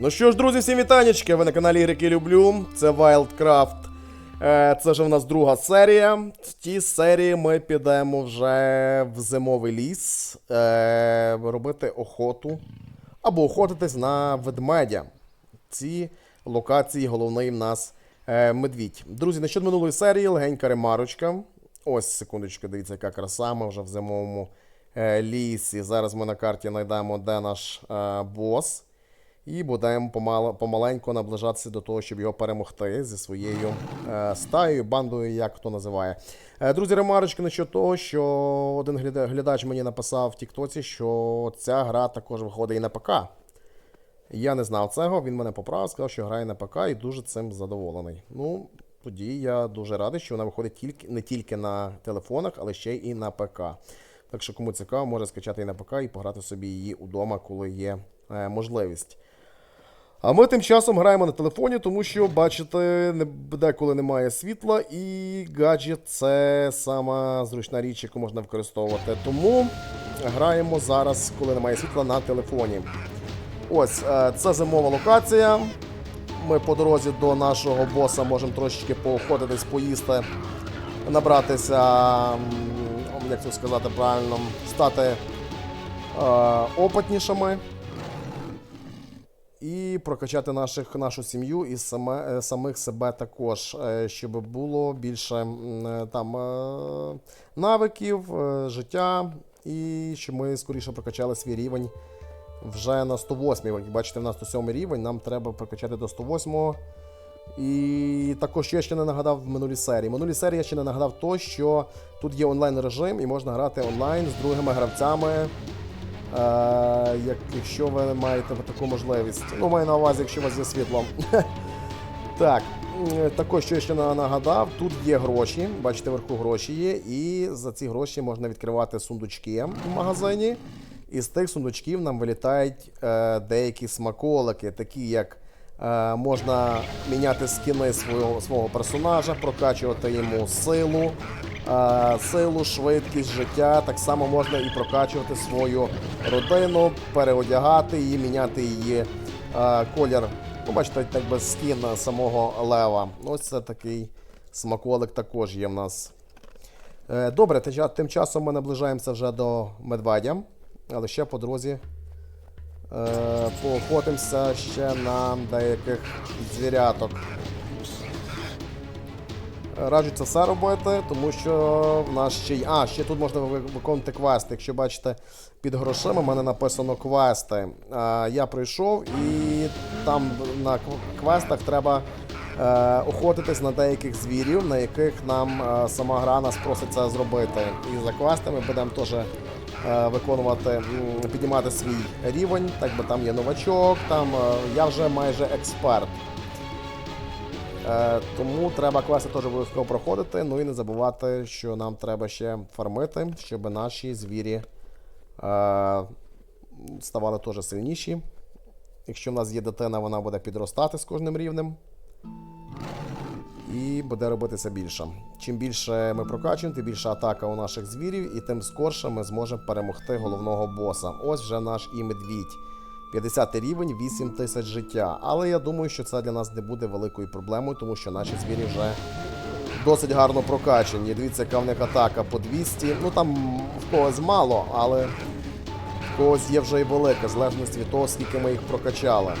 Ну що ж, друзі, всім вітанечки! Ви на каналі Ігрики Люблю. Це Wildcraft. Е, Це вже в нас друга серія. В тій серії ми підемо вже в зимовий ліс е, робити охоту або охотитись на ведмедя. Ці локації головний в нас е, медвідь. Друзі, на щодо минулої серії легенька ремарочка. Ось, секундочку, дивіться, яка краса. Ми вже в зимовому лісі. Зараз ми на карті знайдемо, де наш бос. І будемо помал, помаленьку наближатися до того, щоб його перемогти зі своєю е, стаєю, бандою, як хто називає. Е, друзі, ремарочки насчет того, що один глядач мені написав в Тіктоці, що ця гра також виходить і на ПК. Я не знав цього, він мене поправив, сказав, що грає на ПК і дуже цим задоволений. Ну, тоді я дуже радий, що вона виходить тільки, не тільки на телефонах, але ще й на ПК. Так що, кому цікаво, може скачати і на ПК і пограти собі її удома, коли є е, можливість. А ми тим часом граємо на телефоні, тому що, бачите, деколи немає світла, і гаджет це сама зручна річ, яку можна використовувати. Тому граємо зараз, коли немає світла, на телефоні. Ось, е, це зимова локація. Ми по дорозі до нашого боса можемо трошечки поохотитись, поїсти, набратися, як це сказати правильно, стати е, опитнішими і прокачати наших, нашу сім'ю і саме, е, самих себе також, е, щоб було більше е, там навиків, життя, і щоб ми скоріше прокачали свій рівень вже на 108. Як бачите, в нас 107 рівень, нам треба прокачати до 108. І також я ще не нагадав в минулій серії. В минулій серії я ще не нагадав то, що тут є онлайн режим і можна грати онлайн з другими гравцями. Е, як, якщо ви маєте таку можливість. Ну, маю на увазі, якщо у вас є світло. так, також що я ще нагадав, тут є гроші. Бачите, вверху гроші є, і за ці гроші можна відкривати сундучки в магазині. І з тих сундучків нам вилітають е, деякі смаколики, такі як е, можна міняти скіни свого, свого персонажа, прокачувати йому силу, е, силу, швидкість життя. Так само можна і прокачувати свою родину, переодягати її, міняти її е, колір. Ну, бачите, так би скін самого лева. Ось це такий смаколик також є в нас. Е, Добре, тим часом ми наближаємося вже до медведя, але ще по дорозі е, поохотимося ще на деяких звіряток. Раджу це все робити, тому що в нас ще й. А, ще тут можна ви- виконувати квести. Якщо бачите, під грошима в мене написано квести. А, я прийшов і там на квестах треба е, охотитись на деяких звірів, на яких нам е, сама гра нас просить це зробити. І за квестами будемо теж е, виконувати, піднімати свій рівень. Так би там є новачок, там е, я вже майже експерт. Е, тому треба квести теж обов'язково проходити. Ну і не забувати, що нам треба ще фармити, щоб наші звірі е, ставали теж сильніші. Якщо в нас є дитина, вона буде підростати з кожним рівнем. І буде робитися більше. Чим більше ми прокачуємо, тим більша атака у наших звірів, і тим скорше ми зможемо перемогти головного боса. Ось вже наш і медвідь. 50 рівень, 8 тисяч життя. Але я думаю, що це для нас не буде великою проблемою, тому що наші звірі вже досить гарно прокачані. Дивіться, яка в них атака по 200. Ну там в когось мало, але в когось є вже і велика, в від того, скільки ми їх прокачали.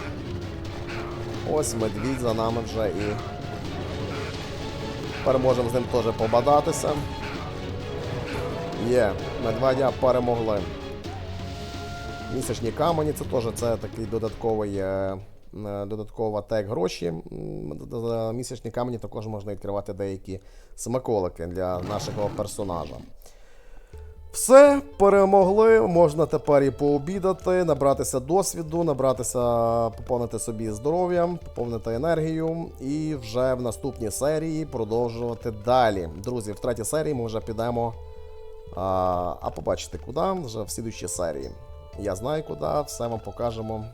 Ось медвідь за нами вже і Тепер можемо з ним теж побадатися. Є, медведя перемогли. Місячні камені це теж це такий додатковий, е, е, тег гроші. За місячні камені також можна відкривати деякі смаколики для нашого персонажа. Все, перемогли. Можна тепер і пообідати, набратися досвіду, набратися, поповнити собі здоров'я, поповнити енергію і вже в наступній серії продовжувати далі. Друзі, в третій серії ми вже підемо. А, а побачите куди вже в слідущій серії. Я знаю куди, все вам покажемо.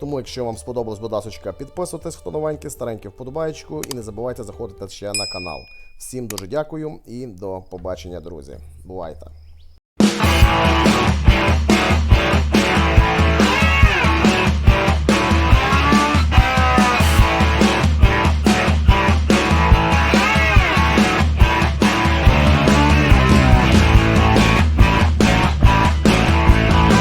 Тому, якщо вам сподобалось, будь ласка, підписуйтесь, хто новенький, старенький вподобайку, і не забувайте заходити ще на канал. Всім дуже дякую і до побачення, друзі. Бувайте!